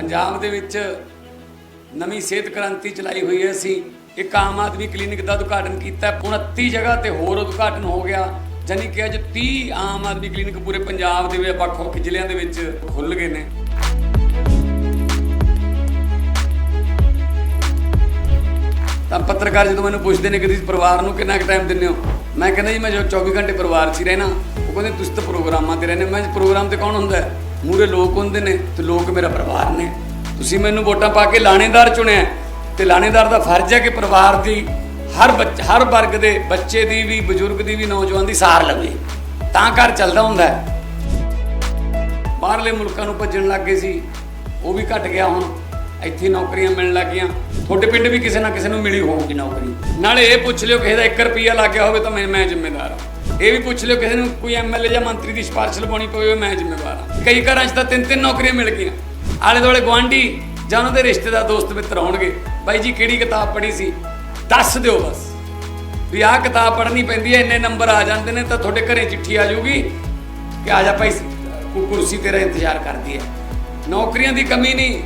ਪੰਜਾਬ ਦੇ ਵਿੱਚ ਨਵੀਂ ਸਿਹਤ ਕ੍ਰਾਂਤੀ ਚਲਾਈ ਹੋਈ ਹੈ। ਅਸੀਂ ਇੱਕ ਆਮ ਆਦਮੀ ਕਲੀਨਿਕ ਦਾ ਉਦਘਾਟਨ ਕੀਤਾ ਹੈ। 29 ਜਗ੍ਹਾ ਤੇ ਹੋਰ ਉਦਘਾਟਨ ਹੋ ਗਿਆ। ਜਾਨੀ ਕਿ ਅੱਜ 30 ਆਮ ਆਦਮੀ ਕਲੀਨਿਕ ਪੂਰੇ ਪੰਜਾਬ ਦੇ ਵਿੱਚ ਵੱਖ-ਵੱਖ ਜ਼ਿਲ੍ਹਿਆਂ ਦੇ ਵਿੱਚ ਖੁੱਲ ਗਏ ਨੇ। ਤਾਂ ਪੱਤਰਕਾਰ ਜਦੋਂ ਮੈਨੂੰ ਪੁੱਛਦੇ ਨੇ ਕਿ ਤੁਸੀਂ ਪਰਿਵਾਰ ਨੂੰ ਕਿੰਨਾ ਕੁ ਟਾਈਮ ਦਿੰਦੇ ਹੋ? ਮੈਂ ਕਹਿੰਦਾ ਜੀ, ਮੈਂ ਜੋ 24 ਘੰਟੇ ਪਰਿਵਾਰ 'ਚ ਹੀ ਰਹਿਣਾ। ਉਹ ਕਹਿੰਦੇ, ਤੁਸੀਂ ਤਾਂ ਪ੍ਰੋਗਰਾਮਾਂ ਤੇ ਰਹਿੰਦੇ ਮੈਂ ਪ੍ਰੋਗਰਾਮ ਤੇ ਕੌਣ ਹੁੰਦਾ? ਹੈ ਮੂਰੇ ਲੋਕ ਹੁੰਦੇ ਨੇ ਤੇ ਲੋਕ ਮੇਰਾ ਪਰਿਵਾਰ ਨੇ। ਤੁਸੀਂ ਮੈਨੂੰ ਵੋਟਾਂ ਪਾ ਕੇ ਲਾਣੇਦਾਰ ਚੁਣਿਆ। ਤੇ ਲਾਣੇਦਾਰ ਦਾ ਫਰਜ਼ ਹੈ ਕਿ ਪਰਿਵਾਰ ਦੀ ਹਰ ਬੱਚ, ਹਰ ਵਰਗ ਦੇ ਬੱਚੇ ਦੀ ਵੀ, ਬਜ਼ੁਰਗ ਦੀ ਵੀ, ਨੌਜਵਾਨ ਦੀ ਸਾਰ ਲਵੇ। ਤਾਂ ਘਰ ਚੱਲਦਾ ਹੁੰਦਾ ਹੈ। ਬਾਹਰਲੇ ਮੁਲਕਾਂ ਨੂੰ ਭੱਜਣ ਲੱਗ ਗਏ ਸੀ। ਉਹ ਵੀ ਘਟ ਗਿਆ ਹੁਣ। ਇੱਥੇ ਨੌਕਰੀਆਂ ਮਿਲਣ ਲੱਗ ਗਈਆਂ। ਤੁਹਾਡੇ ਪਿੰਡ ਵੀ ਕਿਸੇ ਨਾ ਕਿਸੇ ਨੂੰ ਮਿਲੀ ਹੋਊਗੀ ਨੌਕਰੀ। ਨਾਲੇ ਇਹ ਪੁੱਛ ਲਿਓ, ਕਿਸੇ ਦਾ 1 ਰੁਪਿਆ ਲੱਗ ਗਿਆ ਹੋਵੇ ਤਾਂ ਮੈਂ ਮੈਂ ਜ਼ਿੰਮੇਦਾਰ ਹਾਂ। ਇਹ ਵੀ ਪੁੱਛ ਲਿਓ ਕਿਸੇ ਨੂੰ, ਕੋਈ ਐਮਐਲਏ ਜਾਂ ਮੰਤਰੀ ਦੀ ਸਿਫਾਰਿਸ਼ ਲਵਾਉਣੀ ਪਵੇ ਮੈਂ ਜ਼ਿੰਮੇਵਾਰ ਹਾਂ। ਕਈ ਘਰਾਂ 'ਚ ਤਾਂ ਤਿੰਨ ਤਿੰਨ ਨੌਕਰੀਆਂ ਮਿਲ ਗਈਆਂ। ਆਲੇ ਦੁਆਲੇ ਗੁਆਂਢੀ ਜਾਂ ਉਹਨਾਂ ਦੇ ਰਿਸ਼ਤੇਦਾਰ ਦੋਸਤ ਮਿੱਤਰ ਆਉਣਗੇ। ਬਾਈ ਜੀ, ਕਿਹੜੀ ਕਿਤਾਬ ਪੜ੍ਹੀ ਸੀ? ਦੱਸ ਦਿਓ ਬਸ। ਵੀ ਆਹ ਕਿਤਾਬ ਪੜ੍ਹਨੀ ਪੈਂਦੀ ਹੈ, ਇੰਨੇ ਨੰਬਰ ਆ ਜਾਂਦੇ ਨੇ ਤਾਂ ਤੁਹਾਡੇ ਘਰੇ ਚਿੱਠੀ ਆ ਜਾਊਗੀ ਕਿ ਆ ਜਾ ਭਾਈ ਕੁਰਸੀ ਤੇਰਾ ਇੰਤਜ਼ਾਰ ਕਰਦੀ ਹੈ। ਨੌਕਰੀਆਂ ਦੀ ਕਮੀ ਨਹੀਂ।